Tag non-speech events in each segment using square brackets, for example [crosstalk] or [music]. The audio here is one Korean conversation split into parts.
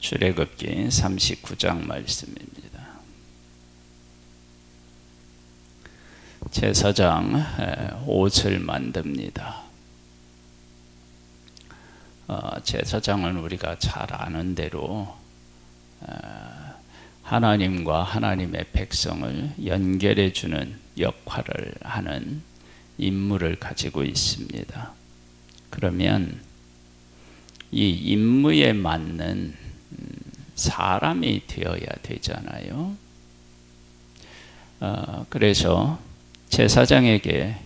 출애굽기 39장 말씀입니다. 제사장 에, 옷을 만듭니다. 어, 제사장은 우리가 잘 아는 대로 어, 하나님과 하나님의 백성을 연결해 주는 역할을 하는 임무를 가지고 있습니다. 그러면 이 임무에 맞는 음, 사람이 되어야 되잖아요. 어, 그래서 제사장에게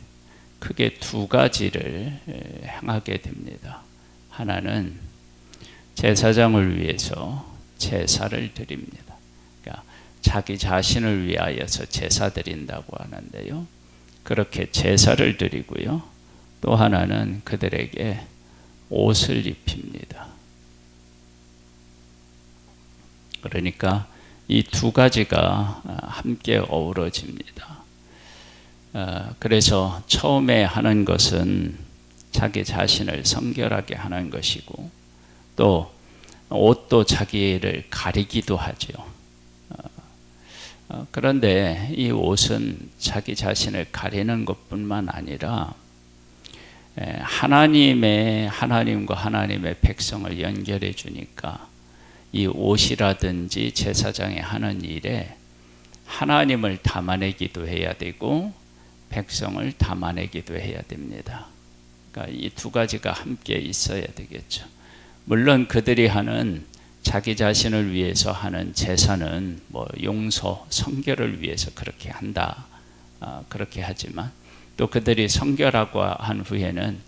크게 두 가지를 에, 행하게 됩니다. 하나는 제사장을 위해서 제사를 드립니다. 그러니까 자기 자신을 위하여서 제사 드린다고 하는데요. 그렇게 제사를 드리고요. 또 하나는 그들에게 옷을 입힙니다. 그러니까 이 두 가지가 함께 어우러집니다. 어, 그래서 처음에 하는 것은 자기 자신을 성결하게 하는 것이고 또 옷도 자기를 가리기도 하죠. 어, 어, 그런데 이 옷은 자기 자신을 가리는 것뿐만 아니라 에, 하나님의 하나님과 하나님의 백성을 연결해 주니까 이 옷이라든지 제사장이 하는 일에 하나님을 담아내기도 해야 되고 백성을 담아내기도 해야 됩니다. 그러니까 이 두 가지가 함께 있어야 되겠죠. 물론 그들이 하는 자기 자신을 위해서 하는 제사는 뭐 용서, 성결을 위해서 그렇게 한다. 아, 그렇게 하지만 또 그들이 성결하고 한 후에는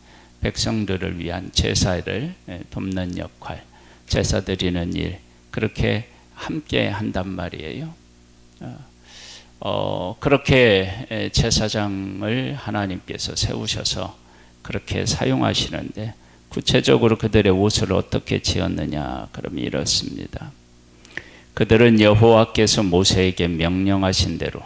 백성들을 위한 제사를 예, 돕는 역할, 제사 드리는 일 그렇게 함께 한단 말이에요. 어, 어, 그렇게 제사장을 하나님께서 세우셔서 그렇게 사용하시는데 구체적으로 그들의 옷을 어떻게 지었느냐 그럼 이렇습니다. 그들은 여호와께서 모세에게 명령하신 대로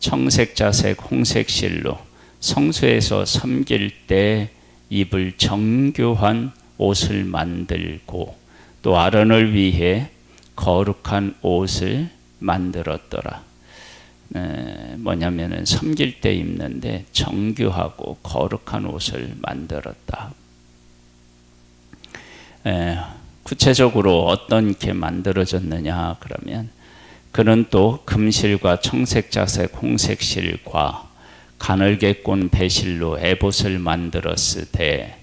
청색, 자색, 홍색 실로 성소에서 섬길 때 입을 정교한 옷을 만들고 또 아론을 위해 거룩한 옷을 만들었더라. 에, 뭐냐면은 섬길 때 입는데 정교하고 거룩한 옷을 만들었다. 에, 구체적으로 어떤 게 만들어졌느냐 그러면 그는 또 금실과 청색, 자색, 홍색 실과 가늘게 꼰 배실로 에봇을 만들었을 때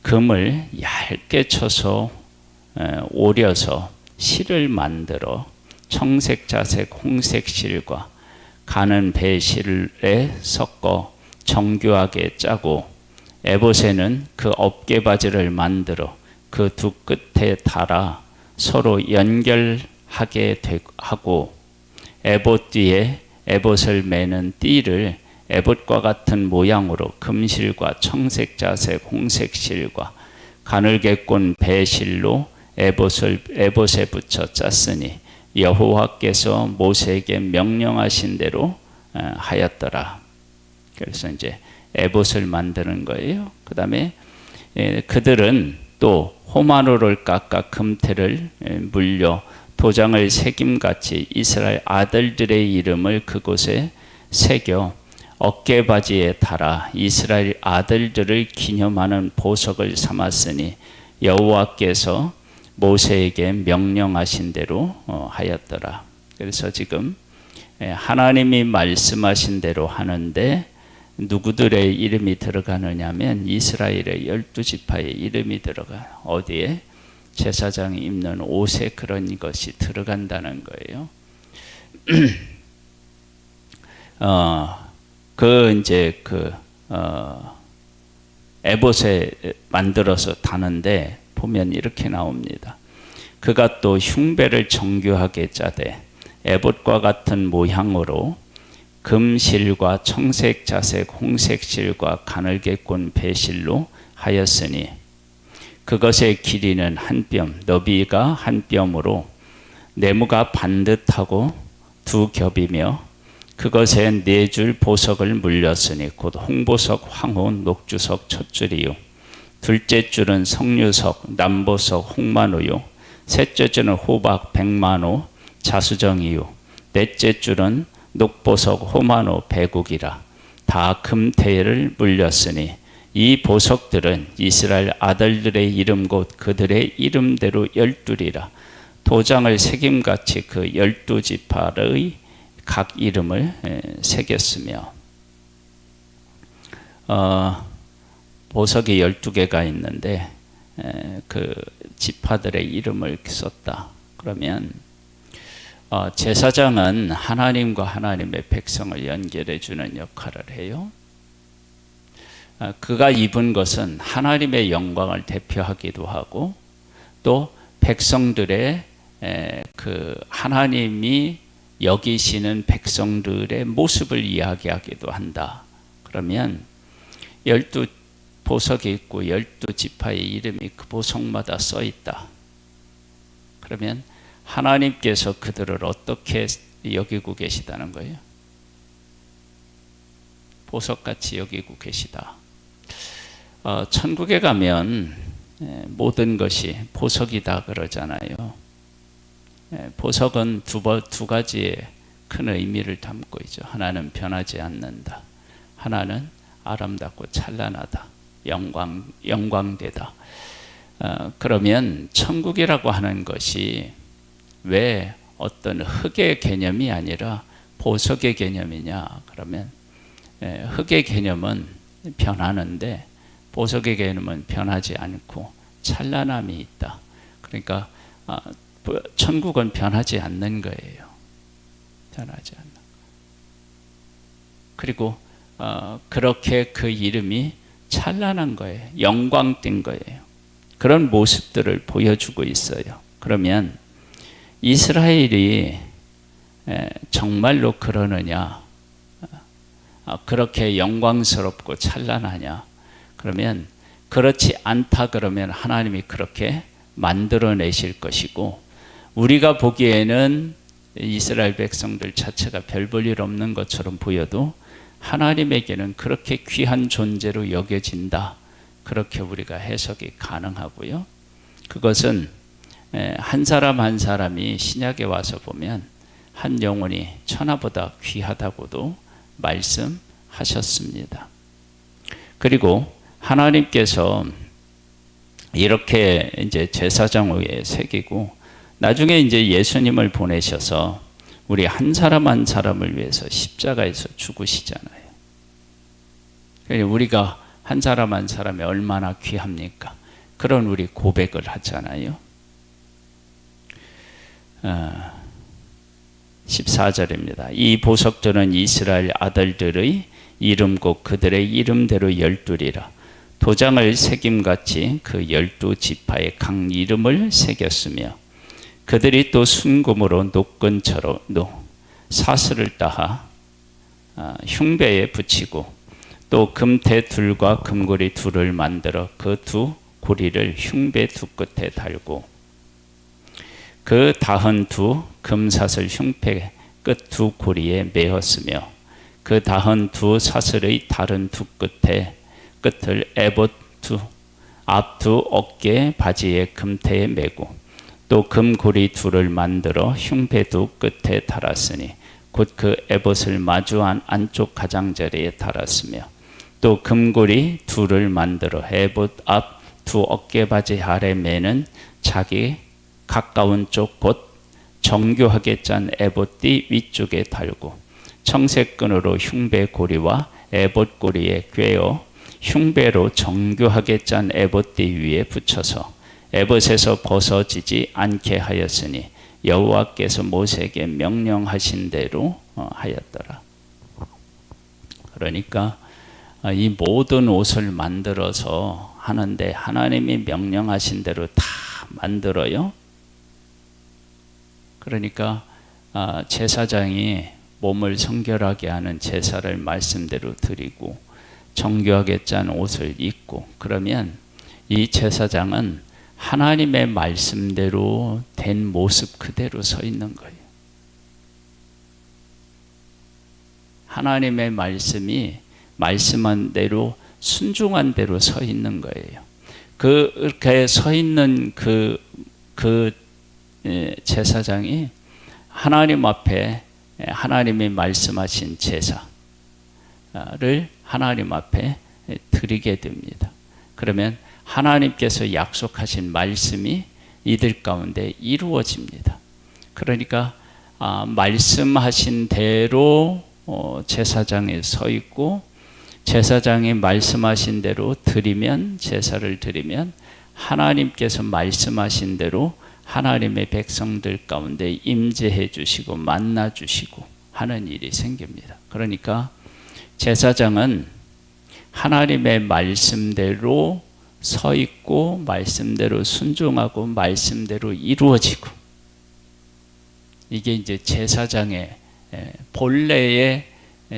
금을 얇게 쳐서 에, 오려서 실을 만들어 청색, 자색, 홍색 실과 가는 배 실에 섞어 정교하게 짜고 에봇에는 그 어깨 바지를 만들어 그 두 끝에 달아 서로 연결하게 하고 에봇 뒤에 에봇을 매는 띠를 에봇과 같은 모양으로 금실과 청색, 자색, 홍색 실과 가늘게 꼰 배실로 에봇을 에봇에 붙여 짰으니 여호와께서 모세에게 명령하신 대로 어, 하였더라. 그래서 이제 에봇을 만드는 거예요. 그다음에 예, 그들은 또 호마노를 깎아 금태를 예, 물려 도장을 새김같이 이스라엘 아들들의 이름을 그곳에 새겨 어깨 바지에 달아 이스라엘 아들들을 기념하는 보석을 삼았으니 여호와께서 모세에게 명령하신 대로 어, 하였더라. 그래서 지금 예, 하나님이 말씀하신 대로 하는데 누구들의 이름이 들어가느냐면 이스라엘의 열두 지파의 이름이 들어가 어디에 제사장이 입는 옷에 그런 것이 들어간다는 거예요. [clears throat] 어, 그 이제 그 어, 에봇에 만들어서 다는데 보면 이렇게 나옵니다. 그가 또 흉배를 정교하게 짜되 에봇과 같은 모양으로 금실과 청색, 자색, 홍색 실과 가늘게 꼰 배실로 하였으니 그것의 길이는 한 뼘, 너비가 한 뼘으로 네모가 반듯하고 두 겹이며 그것에 네 줄 보석을 물렸으니 곧 홍보석, 황호, 녹주석 첫 줄이요 둘째 줄은 석류석, 남보석, 홍만우요. 셋째 줄은 호박, 백만호, 자수정이유. 넷째 줄은 녹보석, 호마노, 배국이라. 다 금태를 물렸으니 이 보석들은 이스라엘 아들들의 이름 곧 그들의 이름대로 열두리라. 도장을 새김같이 그 열두 지파의 각 이름을 에, 새겼으며 어, 보석이 열두 개가 있는데 에, 그 지파들의 이름을 썼다. 그러면 어, 제사장은 하나님과 하나님의 백성을 연결해 주는 역할을 해요. 아, 그가 입은 것은 하나님의 영광을 대표하기도 하고 또 백성들의 에, 그 하나님이 여기시는 백성들의 모습을 이야기하기도 한다. 그러면 열두 보석이 있고 열두 지파의 이름이 그 보석마다 써 있다. 그러면 하나님께서 그들을 어떻게 여기고 계시다는 거예요? 보석같이 여기고 계시다. 어, 천국에 가면 에, 모든 것이 보석이다 그러잖아요. 에, 보석은 두, 번- 두 가지의 큰 의미를 담고 있죠. 하나는 변하지 않는다. 하나는 아름답고 찬란하다. 영광, 영광되다. 어, 그러면 천국이라고 하는 것이 왜 어떤 흙의 개념이 아니라 보석의 개념이냐? 그러면 에, 흙의 개념은 변하는데 보석의 개념은 변하지 않고 찬란함이 있다. 그러니까 아, 보- 천국은 변하지 않는 거예요. 변하지 않는. 그리고 어, 그렇게 그 이름이 찬란한 거예요. 영광된 거예요. 그런 모습들을 보여주고 있어요. 그러면 이스라엘이 에, 정말로 그러느냐? 아, 그렇게 영광스럽고 찬란하냐? 그러면 그렇지 않다 그러면 하나님이 그렇게 만들어내실 것이고 우리가 보기에는 이스라엘 백성들 자체가 별 볼 일 없는 것처럼 보여도 하나님에게는 그렇게 귀한 존재로 여겨진다. 그렇게 우리가 해석이 가능하고요. 그것은 에, 한 사람 한 사람이 신약에 와서 보면 한 영혼이 천하보다 귀하다고도 말씀하셨습니다. 그리고 하나님께서 이렇게 이제 제사장 위에 새기고 나중에 이제 예수님을 보내셔서 우리 한 사람 한 사람을 위해서 십자가에서 죽으시잖아요. 우리가 한 사람 한 사람이 얼마나 귀합니까? 그런 우리 고백을 하잖아요. 어, 14절입니다. 이 보석들은 이스라엘 아들들의 이름 곧 그들의 이름대로 열두리라. 도장을 새김같이 그 열두 지파의 각 이름을 새겼으며 그들이 또 순금으로 녹근처로 노 사슬을 따하 아, 흉배에 붙이고 또 금태 둘과 금고리 둘을 만들어 그 두 고리를 흉배 두 끝에 달고 그 다흔 두 금사슬 흉패 끝두 고리에 메었으며 그 다흔 두 사슬의 다른 두 끝에 끝을 에봇 두 앞 두 어깨 바지의 금태에 메고 또 금고리 둘을 만들어 흉패 두 끝에 달았으니 곧 그 에봇을 마주한 안쪽 가장자리에 달았으며 또 금고리 둘을 만들어 에봇 앞 두 어깨 바지 아래 매는 자기 가까운 쪽 곧 정교하게 짠 에봇띠 위쪽에 달고 청색 끈으로 흉배 고리와 에봇 고리에 꿰어 흉배로 정교하게 짠 에봇띠 위에 붙여서 에봇에서 벗어지지 않게 하였으니 여호와께서 모세에게 명령하신 대로 어, 하였더라. 그러니까 아, 이 모든 옷을 만들어서 하는데 하나님이 명령하신 대로 다 만들어요. 그러니까 아, 제사장이 몸을 성결하게 하는 제사를 말씀대로 드리고 정교하게 짠 옷을 입고 그러면 이 제사장은 하나님의 말씀대로 된 모습 그대로 서 있는 거예요. 하나님의 말씀이 말씀한 대로 순종한 대로 서 있는 거예요. 그, 그렇게 서 있는 그, 그 예, 제사장이 하나님 앞에 예, 하나님이 말씀하신 제사를 하나님 앞에 예, 드리게 됩니다. 그러면 하나님께서 약속하신 말씀이 이들 가운데 이루어집니다. 그러니까 아, 말씀하신 대로 어, 제사장에 서 있고 제사장이 말씀하신 대로 드리면 제사를 드리면 하나님께서 말씀하신 대로 하나님의 백성들 가운데 임재해 주시고 만나 주시고 하는 일이 생깁니다. 그러니까 제사장은 하나님의 말씀대로 서 있고 말씀대로 순종하고 말씀대로 이루어지고 이게 이제 제사장의 에, 본래에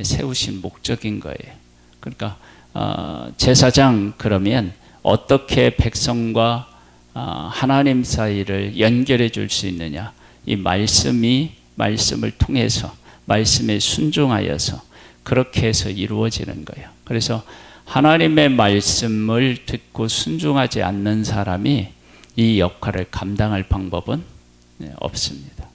세우신 목적인 거예요. 그러니까 어, 제사장 그러면 어떻게 백성과 어, 하나님 사이를 연결해 줄 수 있느냐? 이 말씀이 말씀을 통해서 말씀에 순종하여서 그렇게 해서 이루어지는 거예요. 그래서 하나님의 말씀을 듣고 순종하지 않는 사람이 이 역할을 감당할 방법은 네, 없습니다.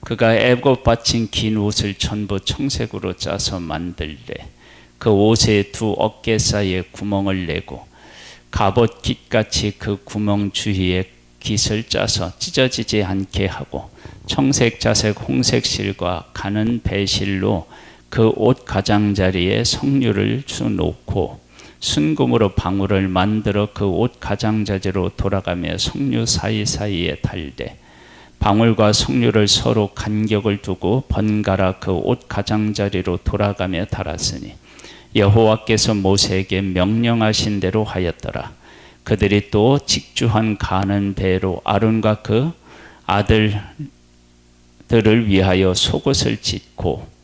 그가 애굽 바친 긴 옷을 전부 청색으로 짜서 만들되 그 옷의 두 어깨 사이에 구멍을 내고 갑옷 깃같이 그 구멍 주위에 깃을 짜서 찢어지지 않게 하고 청색, 자색, 홍색 실과 가는 배실로 그 옷 가장자리에 석류를 주놓고 순금으로 방울을 만들어 그 옷 가장자리로 돌아가며 석류 사이사이에 달되 방울과 석류를 서로 간격을 두고 번갈아 그 옷 가장자리로 돌아가며 달았으니 여호와께서 모세에게 명령하신 대로 하였더라. 그들이 또 직주한 가는 배로 아론과 그 아들들을 위하여 속옷을 짓고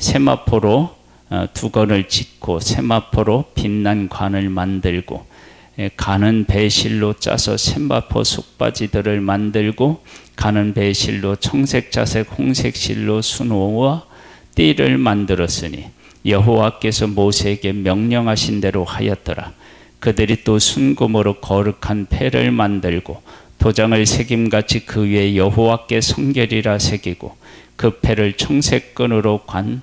세마포로 어, 두건을 짓고 세마포로 빛난 관을 만들고 가는 배실로 짜서 세마포 속바지들을 만들고 가는 배실로 청색, 자색, 홍색 실로 수노와 띠를 만들었으니 여호와께서 모세에게 명령하신 대로 하였더라. 그들이 또 순금으로 거룩한 패를 만들고 도장을 새김같이 그 위에 여호와께 성결이라 새기고 그 패를 청색끈으로 관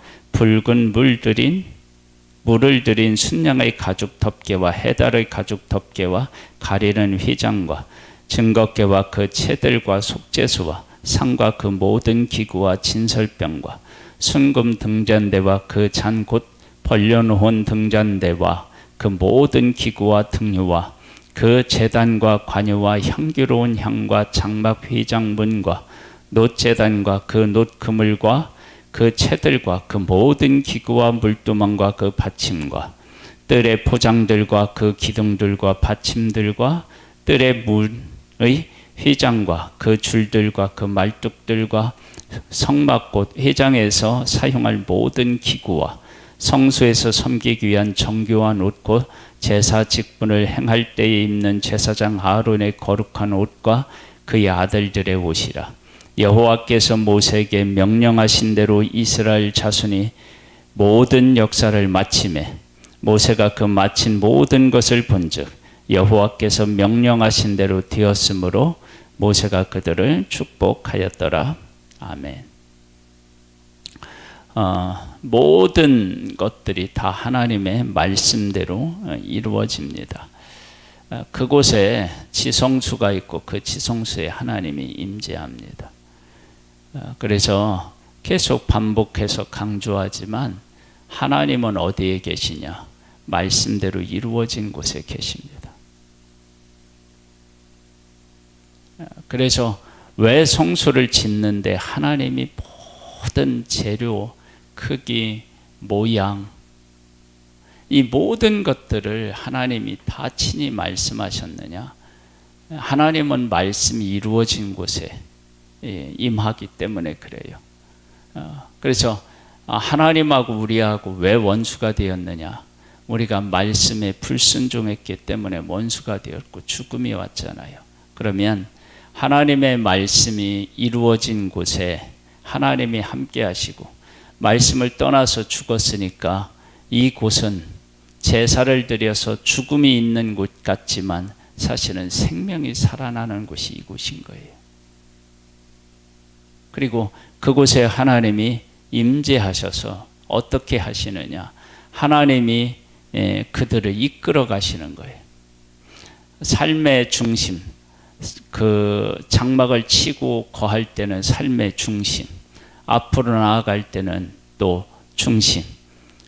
붉은 물들인 물을 들인 순양의 가죽 덮개와 해달의 가죽 덮개와 가리는 휘장과 증거개와 그 채들과 속죄수와 상과 그 모든 기구와 진설병과 순금 등잔대와 그 잔 곧 벌려놓은 등잔대와 그 모든 기구와 등유와 그 재단과 관유와 향기로운 향과 장막 휘장문과 놋재단과 그 놋 그물과 그 채들과 그 모든 기구와 물두멍과 그 받침과 뜰의 포장들과 그 기둥들과 받침들과 뜰의 문의 휘장과 그 줄들과 그 말뚝들과 성막꽃 회장에서 사용할 모든 기구와 성수에서 섬기기 위한 정교한 옷곧 제사 직분을 행할 때에 입는 제사장 아론의 거룩한 옷과 그의 아들들의 옷이라 여호와께서 모세에게 명령하신 대로 이스라엘 자손이 모든 역사를 마침에 모세가 그 마친 모든 것을 본즉 여호와께서 명령하신 대로 되었으므로 모세가 그들을 축복하였더라. 아멘. 어, 모든 것들이 다 하나님의 말씀대로 어, 이루어집니다. 어, 그곳에 지성수가 있고 그 지성수에 하나님이 임재합니다. 어, 그래서 계속 반복해서 강조하지만 하나님은 어디에 계시냐? 말씀대로 이루어진 곳에 계십니다. 어, 그래서 왜 성소를 짓는데 하나님이 모든 재료, 크기, 모양, 이 모든 것들을 하나님이 다 친히 말씀하셨느냐? 하나님은 말씀이 이루어진 곳에 예, 임하기 때문에 그래요. 아, 하나님하고 우리하고 왜 원수가 되었느냐? 우리가 말씀에 불순종했기 때문에 원수가 되었고 죽음이 왔잖아요. 그러면 하나님의 말씀이 이루어진 곳에 하나님이 함께 하시고 말씀을 떠나서 죽었으니까 이 곳은 제사를 드려서 죽음이 있는 곳 같지만 사실은 생명이 살아나는 곳이 이곳인 거예요. 그리고 그곳에 하나님이 임재하셔서 어떻게 하시느냐? 하나님이 예, 그들을 이끌어 가시는 거예요. 삶의 중심, 그 장막을 치고 거할 때는 삶의 중심, 앞으로 나아갈 때는 또 중심.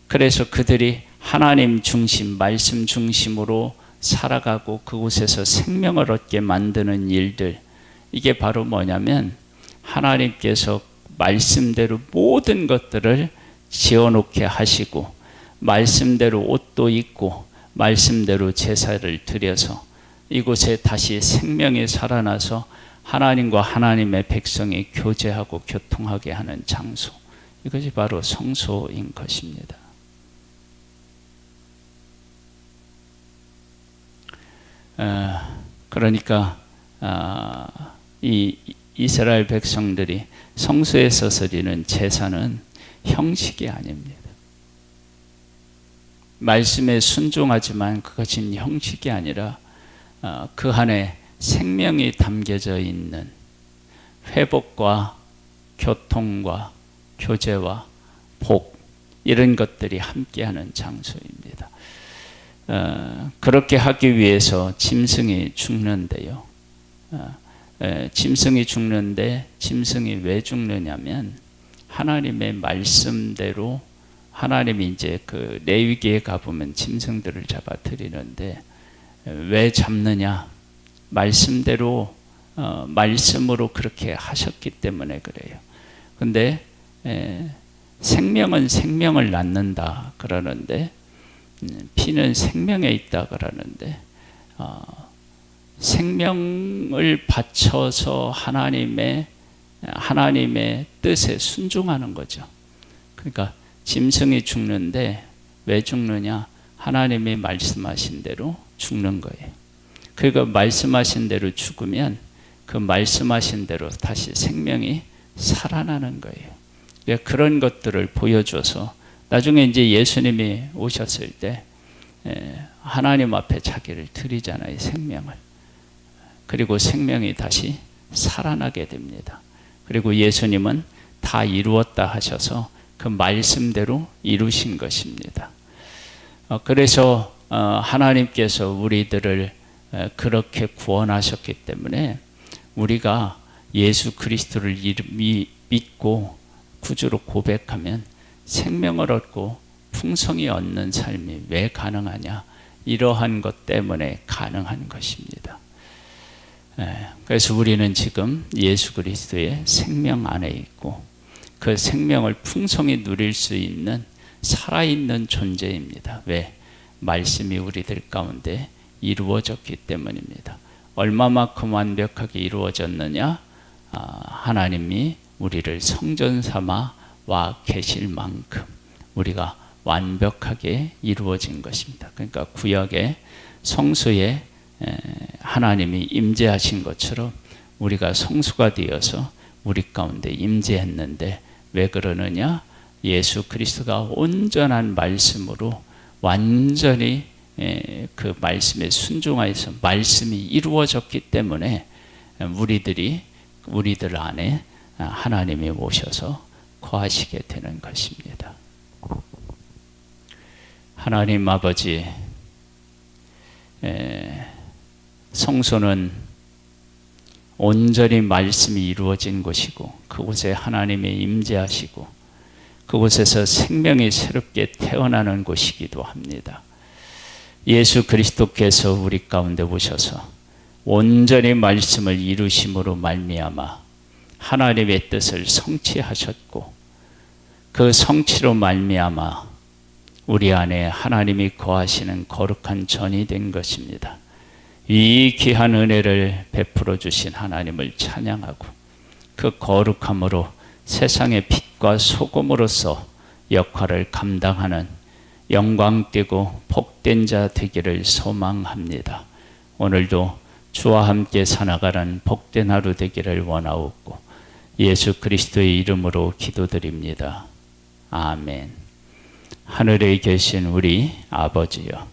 그래서 그들이 하나님 중심, 말씀 중심으로 살아가고 그곳에서 생명을 얻게 만드는 일들. 이게 바로 뭐냐면 하나님께서 말씀대로 모든 것들을 지어놓게 하시고 말씀대로 옷도 입고 말씀대로 제사를 드려서 이곳에 다시 생명이 살아나서 하나님과 하나님의 백성이 교제하고 교통하게 하는 장소. 이것이 바로 성소인 것입니다. 어, 그러니까 어, 이 이스라엘 백성들이 성소에서 드리는 제사는 형식이 아닙니다. 말씀에 순종하지만 그것은 형식이 아니라 어, 그 안에 생명이 담겨져 있는 회복과 교통과 교제와 복 이런 것들이 함께하는 장소입니다. 어, 그렇게 하기 위해서 짐승이 죽는데요. 어, 에, 짐승이 죽는데 짐승이 왜 죽느냐면 하나님의 말씀대로 하나님이 이제 그 레위기에 가보면 짐승들을 잡아 드리는데 왜 잡느냐? 말씀대로 어, 말씀으로 그렇게 하셨기 때문에 그래요. 근데 에, 생명은 생명을 낳는다 그러는데 음, 피는 생명에 있다 그러는데 어, 생명을 바쳐서 하나님의 하나님의 뜻에 순종하는 거죠. 그러니까 짐승이 죽는데 왜 죽느냐? 하나님이 말씀하신 대로 죽는 거예요. 그러니까 말씀하신 대로 죽으면 그 말씀하신 대로 다시 생명이 살아나는 거예요. 그러니까 그런 것들을 보여줘서 나중에 이제 예수님이 오셨을 때 하나님 앞에 자기를 드리잖아요, 생명을. 그리고 생명이 다시 살아나게 됩니다. 그리고 예수님은 다 이루었다 하셔서 그 말씀대로 이루신 것입니다. 어, 그래서 어, 하나님께서 우리들을 그렇게 구원하셨기 때문에 우리가 예수 그리스도를 믿고 구주로 고백하면 생명을 얻고 풍성히 얻는 삶이 왜 가능하냐? 이러한 것 때문에 가능한 것입니다. 그래서 우리는 지금 예수 그리스도의 생명 안에 있고 그 생명을 풍성히 누릴 수 있는 살아있는 존재입니다. 왜? 말씀이 우리들 가운데 이루어졌기 때문입니다. 얼마만큼 완벽하게 이루어졌느냐? 아, 하나님이 우리를 성전 삼아 와 계실 만큼 우리가 완벽하게 이루어진 것입니다. 그러니까 구약의 성소에 하나님이 임재하신 것처럼 우리가 성수가 되어서 우리 가운데 임재했는데 왜 그러느냐? 예수 그리스도가 온전한 말씀으로 완전히 그 말씀에 순종하여서 말씀이 이루어졌기 때문에 우리들이 우리들 안에 하나님이 오셔서 거하시게 되는 것입니다. 하나님 아버지 성소는 온전히 말씀이 이루어진 곳이고 그곳에 하나님이 임재하시고 그곳에서 생명이 새롭게 태어나는 곳이기도 합니다. 예수 그리스도께서 우리 가운데 오셔서 온전히 말씀을 이루심으로 말미암아 하나님의 뜻을 성취하셨고 그 성취로 말미암아 우리 안에 하나님이 거하시는 거룩한 전이 된 것입니다. 이 귀한 은혜를 베풀어 주신 하나님을 찬양하고 그 거룩함으로 세상의 빛과 소금으로서 역할을 감당하는 영광되고 복된 자 되기를 소망합니다. 오늘도 주와 함께 살아가는 복된 하루 되기를 원하옵고 예수 그리스도의 이름으로 기도드립니다. 아멘. 하늘에 계신 우리 아버지여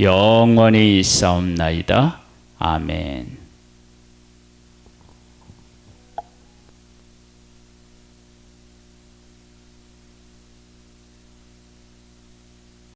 영원히 있사옵나이다. 아멘.